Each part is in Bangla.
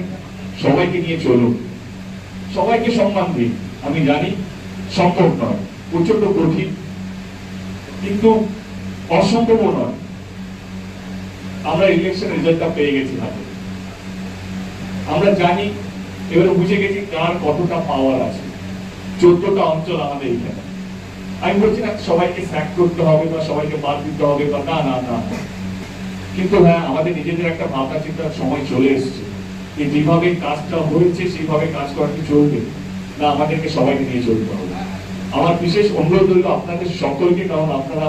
আছেন সবাইকে নিয়ে চলুন। সবাইকে সম্মান দিন। আমি জানি সম্ভব নয় প্রচণ্ড কঠিন, কিন্তু অসম্ভবও নয়। আমরা ইলেকশন রেজাল্টটা পেয়ে গেছি হাতে। আমরা জানি, এবারে বুঝে গেছি কার কতটা পাওয়ার আছে। চোদ্দটা অঞ্চল আমাদের এখানে। আমি বলছি না সবাইকে স্যাক করতে হবে বা সবাইকে বাদ দিতে হবে বা না না না। কিন্তু হ্যাঁ আমাদের নিজেদের একটা ভাবনা চিন্তার সময় চলে এসেছে। যে যেভাবে কাজটা হয়েছে কাজ করা কি চলবে? না, আমাদেরকে সবাইকে নিয়ে চলতে হবে। আমার বিশেষ অনুরোধ রইল আপনাদের সকলকে, কারণ আপনারা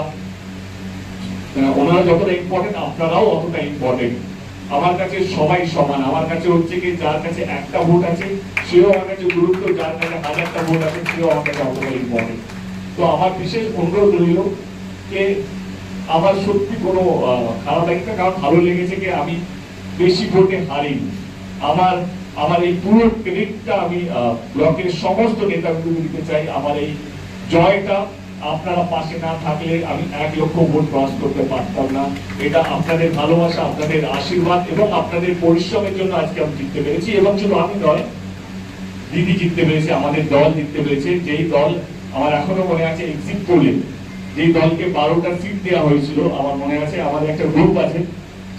মানে ওনারা যতটা ইম্পর্টেন্ট আপনারাও অতটা ইম্পর্টেন্ট আমার কাছে সবাই সমান। আমার কাছে হচ্ছে কি, যার কাছে একটা ভোট আছে, সেও আমার কাছে গুরুত্ব। যার কাছে হাজারটা ভোট আছে, সেও আমার কাছে অতটা ইম্পর্টেন্ট তো আমার বিশেষ অনুরোধ রইল যে আমার সত্যি কোনো খারাপ লাগে কারণ ভালো লেগেছে যে আমি বেশি ভোটে হারিনি। আমার আমার এই পুরো ক্রেডিটটা আমি ব্লকের সমস্ত নেতাগুলো দিতে চাই। আমার এই জয়টা আপনারা পাশে না থাকলে আমি এক লক্ষ ভোট ক্রস করতে পারতাম না। এটা আপনাদের ভালোবাসা, আপনাদের আশীর্বাদ এবং আপনাদের পরিশ্রমের জন্য আজকে আমি জিততে পেরেছি এবং শুধু আমি নয়, দিদি জিততে পেরেছে, আমাদের দল জিততে পেরেছে। যেই দল আমার এখনও মনে আছে এক্সিট পোলে যেই দলকে বারোটা সিট দেওয়া হয়েছিল, আমার মনে আছে আমাদের একটা গ্রুপ আছে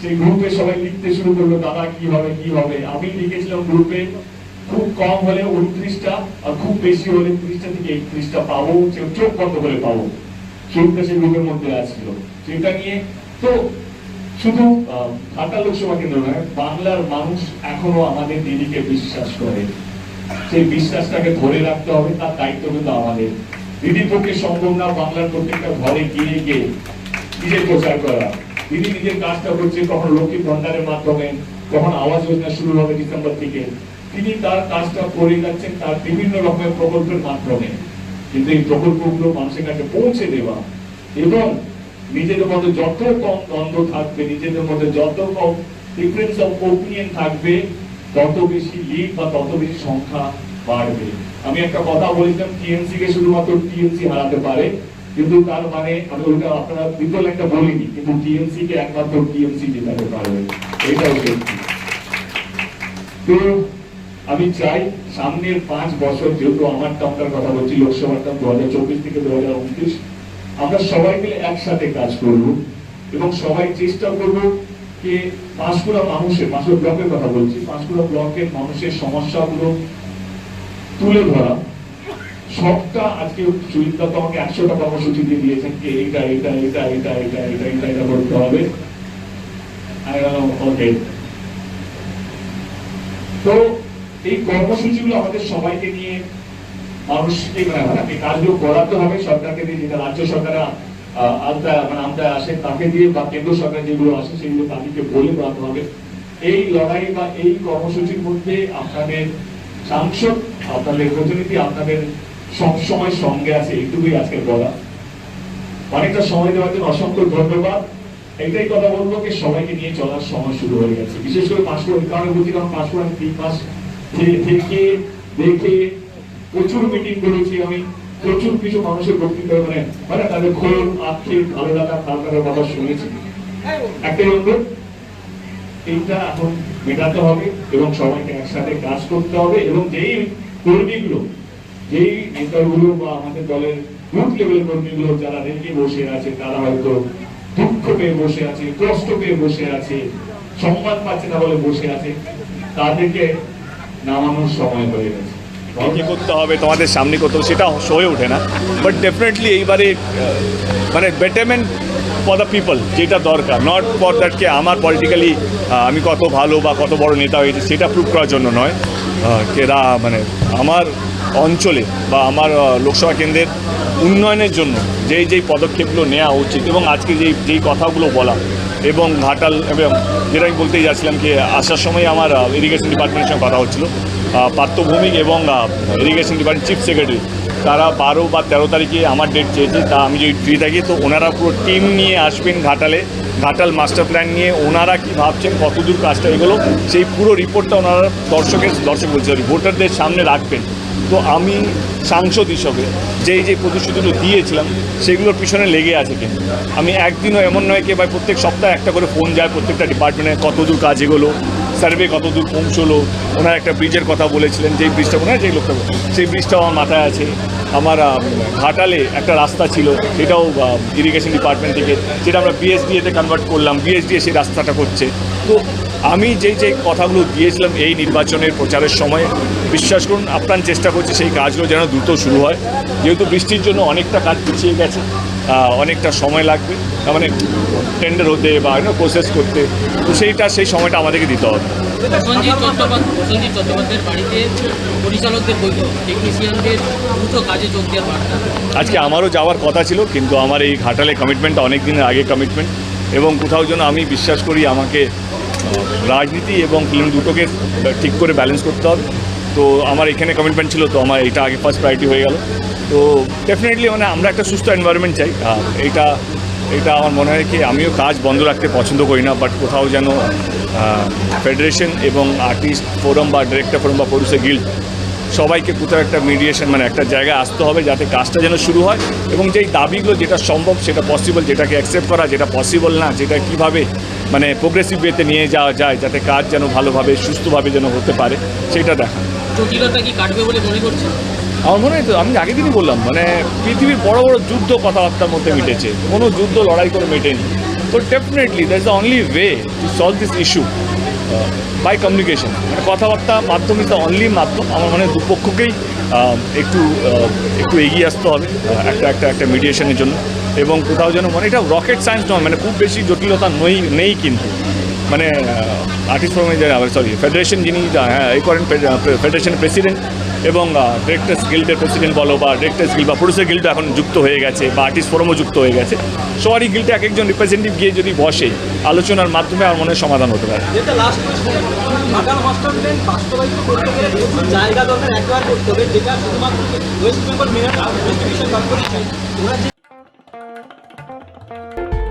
সেই গ্রুপে সবাই লিখতে শুরু করল, দাদা, কি হবে কি হবে? আমি লিখেছিলাম গ্রুপে খুব কম হলে উনত্রিশটা আর খুব বেশি হলে ত্রিশটা থেকে একত্রিশটা পাবো চোখ বন্ধ করে পাবো। সেই গ্রুপের মধ্যে আসছিল। সেটা নিয়ে তো শুধু ঢাকা লোকসভা কেন্দ্র নয়, বাংলার মানুষ এখনও আমাদের দিদিকে বিশ্বাস করে। সেই বিশ্বাসটাকে ধরে রাখতে হবে, তার দায়িত্ব কিন্তু আমাদের। দিদির পক্ষে সম্ভব না বাংলার প্রত্যেকটা ঘরে গিয়ে গিয়ে নিজের প্রচার করা। দিদি নিজের কাজটা কখন লক্ষ্মী ভণ্ডারের মাধ্যমে, কখন আওয়াজ যোজনা শুরু হবে ডিসেম্বর থেকে। তিনি তার কাজটা করে যাচ্ছেন তার বিভিন্ন রকমের প্রকল্পের মাধ্যমে। কিন্তু এই প্রকল্পগুলো মানুষের কাছে পৌঁছে দেওয়া এবং নিজেদের মধ্যে যত কম দ্বন্দ্ব থাকবে, নিজেদের মধ্যে যত কম ডিফারেন্স অফ ওপিনিয়ন থাকবে, তত বেশি লিড বা তত বেশি সংখ্যা বাড়বে। আমি একটা কথা বলেছিলাম টিএমসি কে শুধুমাত্র টিএমসি হারাতে পারে। কিন্তু তার মানে আমি ওইটা আপনারা বিকল একটা বলিনি, কিন্তু টিএমসি কে একমাত্র টিএমসি জেতাতে পারবে এটাও সত্যি। তো আমি চাই সামনের পাঁচ বছর, যেহেতু আমার টার্মটার কথা বলছি, লোকসভার টার্ম দু হাজার চব্বিশ থেকে দু হাজার উনত্রিশ, আমরা সবাই মিলে একসাথে কাজ করব এবং সবাই চেষ্টা করব যে পাঁশকুড়া মানুষের পাঁশকুড়া ব্লকের কথা বলছি পাঁশকুড়া ব্লকের মানুষের সমস্যাগুলো তুলে ধরা। সবটা আজকে সুচিন্তা তো আমাকে একশোটা কর্মসূচি দিয়ে দিয়েছেন যে এটা এটা এটা এটা এটা এটা এটা এটা করতে হবে। ওকে তো এই কর্মসূচিগুলো আমাদের সবাইকে নিয়ে মানুষকে মানে করাতে হবে, সরকারকে দিয়ে, যেটা রাজ্য সরকার আলতা মানে আসে, তাকে দিয়ে, বা কেন্দ্র সরকার যেগুলো আসে, সেগুলো তাদেরকে বলে করাতে হবে। এই লড়াই বা এই কর্মসূচির মধ্যে আপনাদের সাংসদ, আপনাদের প্রতিনিধি, আপনাদের সবসময় সঙ্গে আছে, এইটুকুই আজকে বলা অনেকটা সময় দেওয়ার জন্য অসংখ্য ধন্যবাদ। এটাই কথা বলব যে সবাইকে নিয়ে চলার সময় শুরু হয়ে গেছে। বিশেষ করে এই কারণে কারণ পাঁশকুড়া আমি থেকে দেখে প্রচুর মিটিং করেছি আমি। প্রচুর কিছু মানুষের বক্তৃতা মানে মানে তাদের খোল, আক্ষেপ ভালো লাগা লাগার কথা শুনেছি। একটাই অনুরোধ এইটা এখন মেটাতে হবে এবং সবাইকে একসাথে কাজ করতে হবে এবং যেই কর্মীগুলো যেই নেতাগুলো বা আমাদের দলের বুথ লেভেলের কর্মীগুলো যারা রেখে বসে আছে, তারা হয়তো দুঃখ পেয়ে বসে আছে, কষ্ট পেয়ে বসে আছে, সম্মান পাচ্ছে না বলে বসে আছে, তাদেরকে নামানোর সময় হয়ে গেছে। কি করতে হবে? তোমাদের সামনে করতে হবে, সেটা হয়ে ওঠে না। বাট ডেফিনেটলি এইবারে মানে বেটারমেন্ট ফর দ্য পিপল যেটা দরকার। নট ফর দ্যাটকে আমার পলিটিক্যালি আমি কত ভালো বা কত বড় নেতা হয়েছে, সেটা প্রুভ করার জন্য নয়। কেরা মানে আমার অঞ্চলে বা আমার লোকসভা কেন্দ্রের উন্নয়নের জন্য যেই যেই পদক্ষেপগুলো নেওয়া উচিত এবং আজকে যেই যেই কথাগুলো বলা এবং ঘাটাল, এবং যেটা আমি বলতেই যাচ্ছিলাম কি আসার সময় আমার ইরিগেশন ডিপার্টমেন্টের সঙ্গে কথা হচ্ছিল। পার্থভৌমিক এবং ইরিগেশন ডিপার্টমেন্ট চিফ সেক্রেটারি তারা বারো বা তেরো তারিখে আমার ডেট চেয়েছে, তা আমি যদি ফ্রি থাকি, তো ওনারা পুরো টিম নিয়ে আসবেন ঘাটালে, ঘাটাল মাস্টার প্ল্যান নিয়ে ওনারা কি ভাবছেন, কতদূর কাজটা এগুলো, সেই পুরো রিপোর্টটা ওনারা দর্শকের, দর্শক বলছে ভোটারদের সামনে রাখবেন। তো আমি সাংসদ হিসাবে যেই যে প্রতিশ্রুতিগুলো দিয়েছিলাম, সেগুলোর পিছনে লেগে আছে কিন্তু আমি একদিনও এমন নয় কি ভাই, প্রত্যেক সপ্তাহে একটা করে ফোন যায়, প্রত্যেকটা ডিপার্টমেন্টে কতদূর কাজ এগুলো সার্ভে কত দূর পৌঁছলো, ওনার একটা ব্রিজের কথা বলেছিলেন, যেই ব্রিজটা হয় যেই লোকটা সেই ব্রিজটাও আমার মাথায় আছে। আমার ঘাটালে একটা রাস্তা ছিল, সেটাও ইরিগেশন ডিপার্টমেন্ট থেকে, যেটা আমরা বিএসডিএতে কনভার্ট করলাম বিএসডিএ সেই রাস্তাটা করছে। তো আমি যেই যে কথাগুলো দিয়েছিলাম এই নির্বাচনের প্রচারের সময় বিশ্বাস করুন আপ্রাণ চেষ্টা করছি সেই কাজগুলো যেন দ্রুত শুরু হয়। যেহেতু বৃষ্টির জন্য অনেকটা কাজ পিছিয়ে গেছে অনেকটা সময় লাগবে তার মানে টেন্ডার হতে বা প্রসেস করতে তো সেইটা সেই সময়টা আমাদেরকে দিতে হবে। প্রসেনজিৎ চট্টোপাধ্যায়ের বাড়িতে পরিচালকদের বৈঠক টেকনিশিয়ানদের দ্রুত কাজে যোগ দেওয়ার বার্তা। আজকে আমারও যাওয়ার কথা ছিল কিন্তু আমার এই ঘাটালে কমিটমেন্টটা অনেক দিনের আগে কমিটমেন্ট এবং কোথাও যেন আমি বিশ্বাস করি আমাকে রাজনীতি এবং ফিল্ম দুটোকে ঠিক করে ব্যালেন্স করতে হবে। তো আমার এখানে কমিটমেন্ট ছিল, তো আমার এটা আগে ফার্স্ট প্রায়োরিটি হয়ে গেল। তো ডেফিনেটলি মানে আমরা একটা সুস্থ এনভায়রনমেন্ট চাই। এটা এটা আমার মনে হয় কি, আমিও কাজ বন্ধ রাখতে পছন্দ করি না বাট কোথাও যেন ফেডারেশন এবং আর্টিস্ট ফোরাম বা ডিরেক্টর ফোরাম বা প্রডিউসার গিল্ড সবাইকে কোথাও একটা মিডিয়েশন মানে একটা জায়গায় আসতে হবে যাতে কাজটা যেন শুরু হয় এবং যেই দাবিগুলো যেটা সম্ভব সেটা পসিবল যেটাকে অ্যাকসেপ্ট করা, যেটা পসিবল না, যেটা কীভাবে মানে প্রোগ্রেসিভ ওয়েতে নিয়ে যাওয়া যায় যাতে কাজ যেন ভালোভাবে সুস্থভাবে যেন হতে পারে সেটা দেখা। জটিলতা কি কাটবে বলে মনে করছেন? আমার মনে হয় তো আমি আগের দিনই বললাম মানে পৃথিবীর বড় বড় যুদ্ধ কথাবার্তার মধ্যে মিটেছে কোনো যুদ্ধ লড়াই করে মেটেনি। তো definitely that is the only way to solve this issue by communication মানে কথাবার্তা মাধ্যম ইজ দ্য অনলি মাধ্যম আমার মনে হয় দুপক্ষকেই আহ, একটু আহ, একটু এগিয়ে আসতে হবে একটা একটা একটা মিডিয়েশনের জন্য। এবং কোথাও যেন মানে এটা রকেট সায়েন্স নয় মানে খুব বেশি জটিলতা নেই নেই কিন্তু। মানে আর্টিস্ট ফোরামে সরি ফেডারেশন যিনি হ্যাঁ এই করেন ফেডারেশনের প্রেসিডেন্ট এবং ডিরেক্টার্স গিল্ডের প্রেসিডেন্ট বলো বা ডিরেক্টার্স গিল্ড বা প্রডিউসার গিল্ড এখন যুক্ত হয়ে গেছে বা আর্টিস্ট ফোরামও যুক্ত হয়ে গেছে। সবারই গিল্ডে এক একজন রিপ্রেজেন্টেটিভ গিয়ে যদি বসে, আলোচনার মাধ্যমে আমার মনে সমাধান হতে পারে।